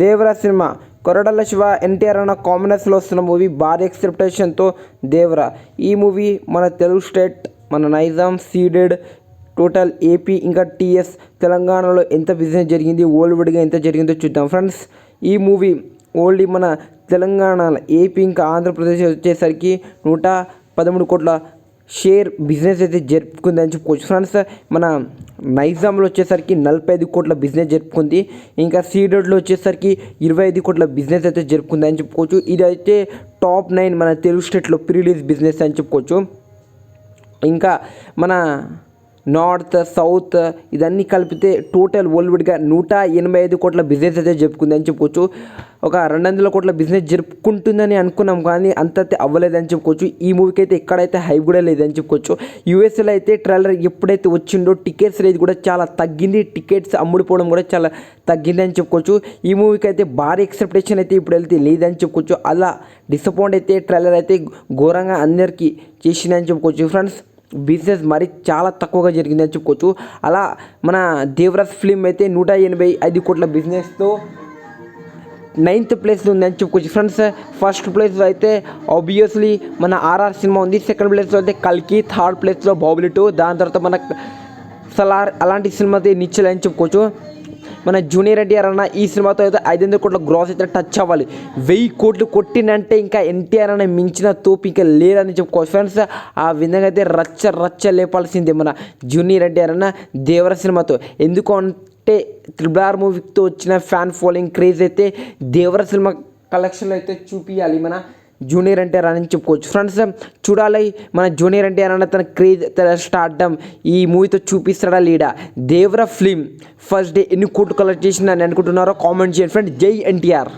Devara cinema. Koratala Siva NTR అన్న కాంబినేషన్లో వస్తున్న మూవీ భారీ ఎక్స్పెక్టేషన్తో దేవరా. ఈ మూవీ మన తెలుగు స్టేట్ మన నైజాం సీడెడ్ టోటల్ ఏపీ ఇంకా టీఎస్ తెలంగాణలో ఎంత బిజినెస్ జరిగింది ఓల్డ్వుడ్గా ఎంత జరిగిందో చూద్దాం ఫ్రెండ్స్ ఈ మూవీ ఓన్లీ మన తెలంగాణ ఏపీ ఇంకా ఆంధ్రప్రదేశ్ వచ్చేసరికి నూట పదమూడు కోట్ల షేర్ బిజినెస్ అయితే జరుపుకుందని చెప్పుకోవచ్చు ఫ్రెండ్స్ మన నైజాంలో వచ్చేసరికి నలభై ఐదు కోట్ల బిజినెస్ జరుపుకుంది. ఇంకా సీడెడ్లో వచ్చేసరికి ఇరవై ఐదు కోట్ల బిజినెస్ అయితే జరుపుకుంది అని చెప్పుకోవచ్చు. ఇది అయితే టాప్ నైన్ మన తెలుగు స్టేట్లో ప్రీలీజ్ బిజినెస్ అని చెప్పుకోవచ్చు. ఇంకా మన నార్త్ సౌత్ ఇదన్నీ కలిపితే టోటల్ వరల్డ్గా నూట ఎనభై ఐదు కోట్ల బిజినెస్ అయితే చెప్పుకుంది అని చెప్పుకోవచ్చు. ఒక రెండు వందల కోట్ల బిజినెస్ జరుపుకుంటుందని అనుకున్నాం కానీ అంత అయితే అవ్వలేదని చెప్పుకోవచ్చు. ఈ మూవీకి అయితే ఎక్కడైతే హైప్ కూడా లేదని చెప్పుకోవచ్చు. యూఎస్ఏలో అయితే ట్రైలర్ ఎప్పుడైతే వచ్చిండో టికెట్స్ రేట్ కూడా చాలా తగ్గింది. టికెట్స్ అమ్ముడుపోవడం కూడా చాలా తగ్గింది అని చెప్పుకోవచ్చు. ఈ మూవీకి అయితే భారీ ఎక్స్పెక్టేషన్ అయితే ఇప్పుడు వెళ్తే లేదని చెప్పుకోవచ్చు. అలా డిసప్పాయింట్ అయితే ట్రైలర్ అయితే ఘోరంగా అందరికీ చేసిందని చెప్పుకోవచ్చు. ఫ్రెండ్స్ బిజినెస్ మరి చాలా తక్కువగా జరిగిందని చెప్పుకోవచ్చు. అలా మన దేవరాజ్ ఫిలిం అయితే నూట ఎనభై ఐదు కోట్ల బిజినెస్తో నైన్త్ ప్లేస్లో ఉందని చెప్పుకోవచ్చు. ఫ్రెండ్స్ ఫస్ట్ ప్లేస్లో అయితే ఆబ్వియస్లీ మన ఆర్ఆర్ సినిమా ఉంది. సెకండ్ ప్లేస్లో అయితే కల్కి థర్డ్ ప్లేస్లో బాబులెట్ దాని తర్వాత మన సలార్ అలాంటి సినిమా అయితే నిచ్చలేని చెప్పుకోవచ్చు. మన జూనియర్ ఎన్టీఆర్ అన్న ఈ సినిమాతో అయితే ఐదు వందల కోట్ల గ్రాస్ అయితే టచ్ అవ్వాలి. వెయ్యి కోట్లు కొట్టినంటే ఇంకా ఎన్టీఆర్ అన్న మించిన తోపు ఇంకా లేరని చెప్పుకోవచ్చు. ఫ్రెండ్స్ ఆ విధంగా అయితే రచ్చ రచ్చ లేపాల్సిందే మన జూనియర్ ఎన్టీఆర్ అన్న దేవర సినిమాతో. ఎందుకు అంటే త్రిబుల్ ఆర్ మూవీతో వచ్చిన ఫ్యాన్ ఫాలోయింగ్ క్రేజ్ అయితే దేవర సినిమా కలెక్షన్లో అయితే చూపించాలి మన జూనియర్ ఎన్టీఆర్ అని చెప్పుకోవచ్చు. ఫ్రెండ్స్ చూడాలి మన జూనియర్ ఎన్టీఆర్ అన్న తన క్రేజ్ తన స్టార్డమ్ ఈ మూవీతో చూపిస్తాడా లీడా? దేవర ఫిలిం ఫస్ట్ డే ఎన్ని కోట్లు కలెక్ట్ చేసిందని అనుకుంటున్నారో కామెంట్ చేయండి. ఫ్రెండ్ జై ఎన్టీఆర్.